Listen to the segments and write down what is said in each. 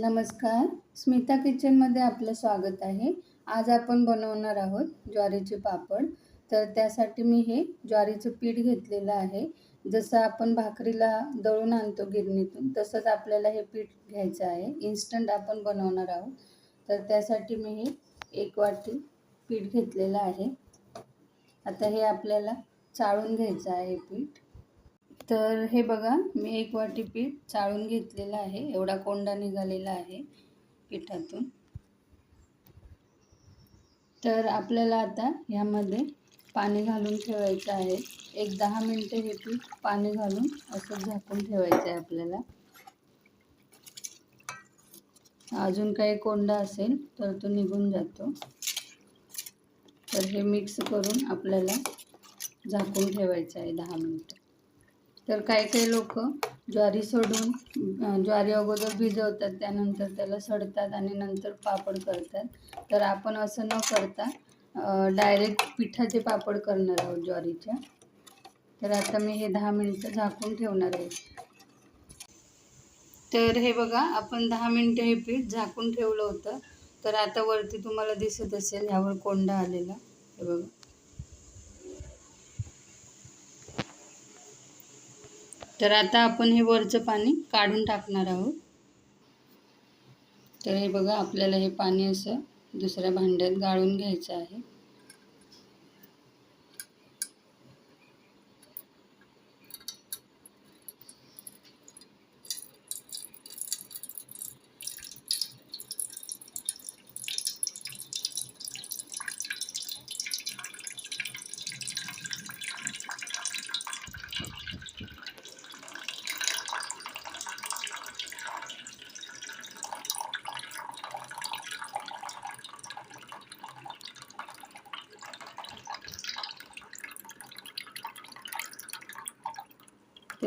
नमस्कार. स्मिता किचनमध्ये आपलं स्वागत आहे. आज आपण बनवणार आहोत ज्वारीचे पापड. तर त्यासाठी मी हे ज्वारीचं पीठ घेतलेलं आहे. जसं आपण भाकरीला दळून आणतो गिरणीतून तसंच आपल्याला हे पीठ घ्यायचं आहे. इन्स्टंट आपण बनवणार आहोत. तर त्यासाठी मी हे एक वाटी पीठ घेतलेलं आहे. आता हे आपल्याला चाळून घ्यायचं आहे पीठ. तर हे बघा मी एक वाटी पीठ चाळून घेतलेलं आहे. एवढा कोंडा निघालेला आहे पिठातून. तर आपल्याला आता ह्यामध्ये पाणी घालून ठेवायचं आहे. एक दहा मिनटं हे पीठ पाणी घालून असं झाकून ठेवायचं आहे आपल्याला. अजून काही कोंडा असेल तर तो निघून जातो. तर हे मिक्स करून आपल्याला झाकून ठेवायचं आहे दहा मिनटं. तर काही काही लोक ज्वारी सोडून ज्वारी अगोदर भिजवतात त्यानंतर त्याला सडतात आणि नंतर पापड करतात. तर आपण असं न करता डायरेक्ट पिठाचे पापड करणार आहोत ज्वारीच्या. तर आता मी हे दहा मिनटं झाकून ठेवणार आहे. तर हे बघा आपण दहा मिनटं हे पीठ झाकून ठेवलं होतं. तर आता वरती तुम्हाला दिसत असेल ह्यावर कोंडा आलेला. हे बघा. तर आता आपण हे वरचं पाणी काढून टाकणार आहोत. तर हे बघा आपल्याला हे पाणी असं दुसऱ्या भांड्यात गाळून घ्यायचं आहे.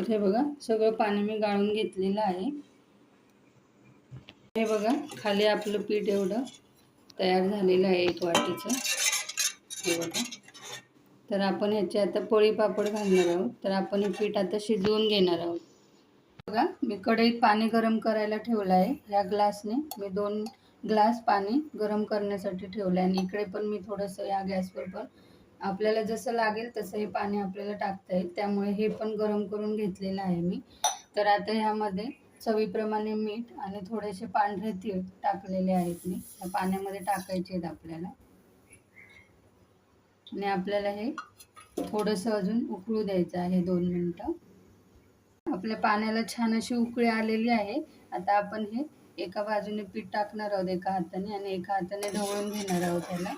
तर हे बघा सगळं पाणी मी गाळून घेतलेलं आहे. हे बघा खाली आपलं पीठ एवढं तयार झालेलं आहे एक वाटीचं. हे बघा. तर आपण ह्याचे आता पोळी पापड घालणार आहोत. तर आपण हे पीठ आता शिजवून घेणार आहोत. बघा मी कढईत पाणी गरम करायला ठेवलं आहे. ह्या ग्लासने मी दोन ग्लास पाणी गरम करण्यासाठी ठेवलं आहे. आणि इकडे पण मी थोडंसं या गॅसवर पण आपल्याला जसं लागेल तसं हे पाणी आपल्याला टाकता येईल. त्यामुळे हे पण गरम करून घेतलेलं आहे मी. तर आता ह्यामध्ये चवीप्रमाणे मीठ आणि थोडेसे पांढरे तीळ टाकलेले आहेत मी. या पाण्यामध्ये टाकायचे आहेत आपल्याला. आणि आपल्याला हे थोडंसं अजून उकळू द्यायचं आहे दोन मिनटं. आपल्या पाण्याला छान अशी उकळी आलेली आहे. आता आपण हे एका बाजूने पीठ टाकणार आहोत एका हाताने आणि एका हाताने ढवळून घेणार आहोत त्याला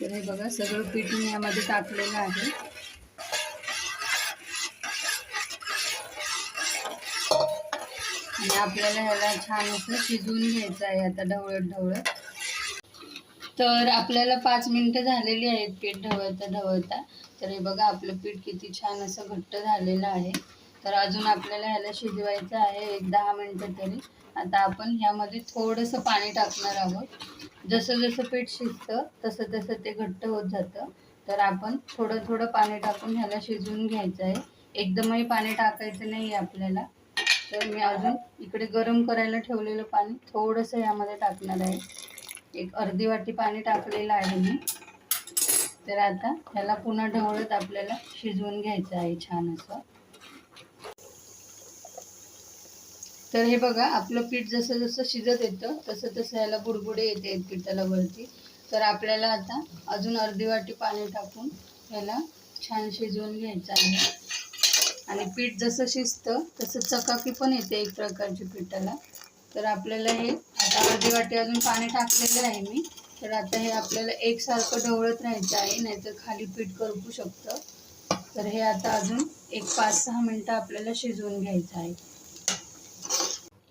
तर हे बघा सगळं पीठ मी यामध्ये टाकलेलं आहे. आणि आपल्याला ह्याला छान असं शिजवून घ्यायचं आहे आता ढवळत ढवळत. तर आपल्याला पाच मिनटं झालेली आहेत पीठ ढवळता ढवळता. तर हे बघा आपलं पीठ किती छान असं घट्ट झालेलं आहे. तर अजून आपल्याला ह्याला शिजवायचं आहे एक दहा मिनटं तरी. आता आपण ह्यामध्ये थोडंसं पाणी टाकणार आहोत. जसं जसं पीठ शिजतं तसं तसं ते घट्ट होत जातं. तर आपण थोडं थोडं पाणी टाकून ह्याला शिजवून घ्यायचं आहे. एकदमही पाणी टाकायचं नाही आहे आपल्याला. तर मी अजून इकडे गरम करायला ठेवलेलं पाणी थोडंसं ह्यामध्ये टाकणार आहे. एक अर्धी वाटी पाणी टाकलेलं आहे मी. तर आता ह्याला पुन्हा ढवळत आपल्याला शिजवून घ्यायचं आहे छान असं. तर हे बघा आपलं पीठ जसं जसं शिजत येतं तसं तसं ह्याला बुडबुडे येते आहेत पिठाला वरती. तर आपल्याला आता अजून अर्धी वाटी पाणी टाकून ह्याला छान शिजवून घ्यायचं आहे. आणि पीठ जसं शिजतं तसं चकाकी पण येते एक प्रकारची पिठाला. तर आपल्याला हे आता अर्धी वाटी अजून पाणी टाकलेलं आहे मी. तर आता हे आपल्याला एकसारखं ढवळत राहायचं आहे नाहीतर खाली पीठ करपू शकतं. तर हे आता अजून एक पाच सहा मिनटं आपल्याला शिजवून घ्यायचं आहे.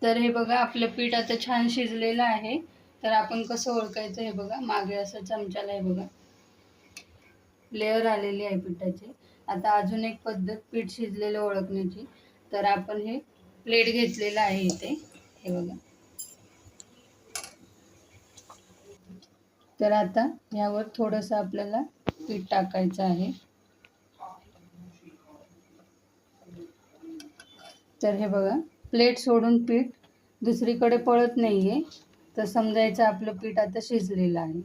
तर हे बघा आपलं पीठ आता छान शिजलेलं आहे. तर आपण कसं ओळखायचं हे बघा मागे असं चमच्याला हे बघा. लेअर आलेली आहे पिठाची. आता अजून एक पद्धत पीठ शिजलेलं ओळखण्याची. तर आपण हे प्लेट घेतलेलं आहे इथे. हे बघा. तर आता यावर थोडंसं आपल्याला पीठ टाकायचं आहे. तर हे बघा प्लेट सोडून पीठ दुसरीकडे पळत नाही आहे तर समजायचं आपलं पीठ आता शिजलेलं आहे.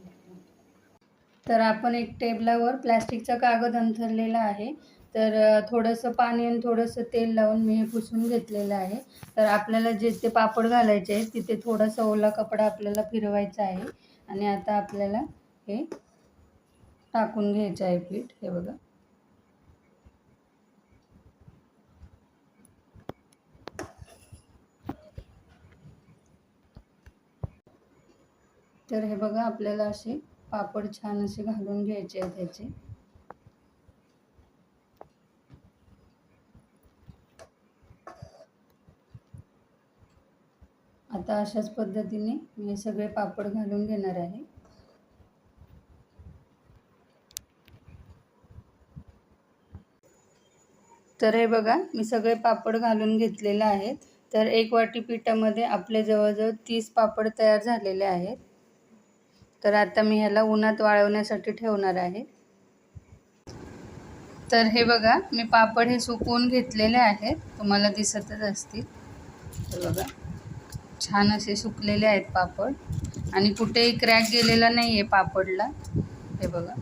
तर आपण एक टेबलावर प्लॅस्टिकचा कागद अंथरलेला आहे. तर थोडंसं पाणी आणि थोडंसं तेल लावून मी हे पुसून घेतलेलं आहे. तर आपल्याला जे ते पापड घालायचे आहेत तिथे थोडासा ओला कपडा आपल्याला फिरवायचा आहे. आणि आता आपल्याला हे टाकून घ्यायचं आहे पीठ. हे बघा. तर हे बघा आपल्याला असे पापड छान असे घालून घ्यायचे आहेत ह्याचे. आता अशाच पद्धतीने मी हे सगळे पापड घालून घेणार आहे. तर हे बघा मी सगळे पापड घालून घेतलेले आहेत. तर एक वाटी पिठामध्ये आपले जवळजवळ तीस पापड तयार झालेले आहेत. तर आता मी ह्याला उन्हात वाळवण्यासाठी ठेवणार आहे. तर हे बघा मी पापड हे सुकवून घेतलेले आहेत. तुम्हाला दिसतच असतील. तर बघा छान असे सुकलेले आहेत पापड. आणि कुठेही क्रॅक गेलेला नाही आहे पापडला. हे बघा.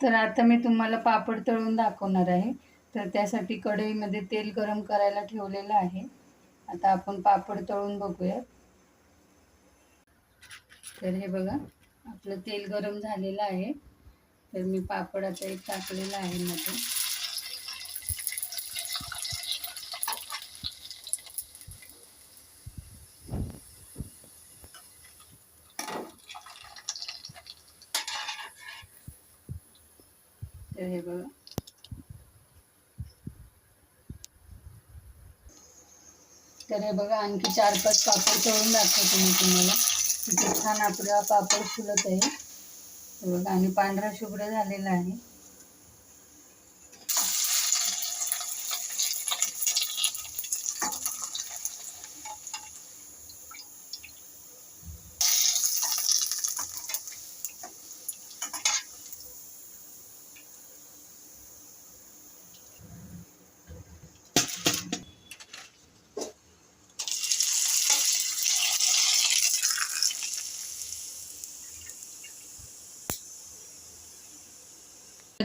तर आता मी तुम्हाला पापड तळून दाखवणार आहे. तर त्यासाठी कढईमध्ये तेल गरम करायला ठेवलेलं आहे. आता आपण पापड तळून बघूयात. तर हे बघा आपलं तेल गरम झालेलं आहे. तर मी पापड आता एक टाकलेला आहे मध्ये. तर हे बघा. तर हे बघा आणखी चार पाच पापड तळून दाखवते मी तुम्हाला. छान आपला पापड फुलत आहे. बघा आणि पांढरा शुभ्र झालेला आहे.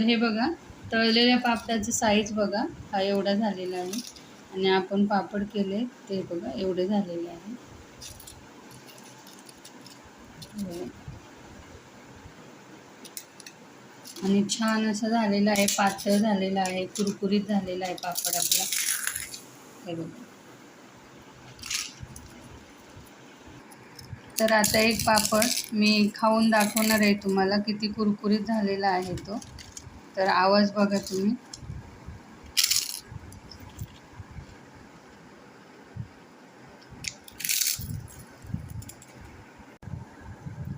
हे बघा तळलेल्या पापडाचं साईज बघा. हा एवढा झालेला आहे. आणि आपण पापड केले ते बघा एवढे झालेले आहे. आणि छान असं झालेलं आहे पातळ झालेलं आहे कुरकुरीत झालेला आहे पापड आपला. हे बघा. तर आता एक पापड मी खाऊन दाखवणार आहे तुम्हाला किती कुरकुरीत झालेला आहे तो. तर आवाज बघा तुम्ही.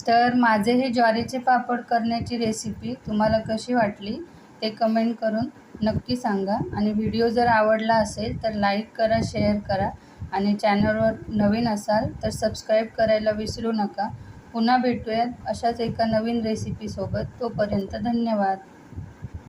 तर माझे हे ज्वारीचे पापड करण्याची रेसिपी तुम्हाला कशी वाटली ते कमेंट करून नक्की सांगा. आणि व्हिडिओ जर आवडला असेल तर लाईक करा शेअर करा. आणि चॅनलवर नवीन असाल तर सबस्क्राईब करायला विसरू नका. पुन्हा भेटूयात अशाच एका नवीन रेसिपीसोबत तोपर्यंत धन्यवाद.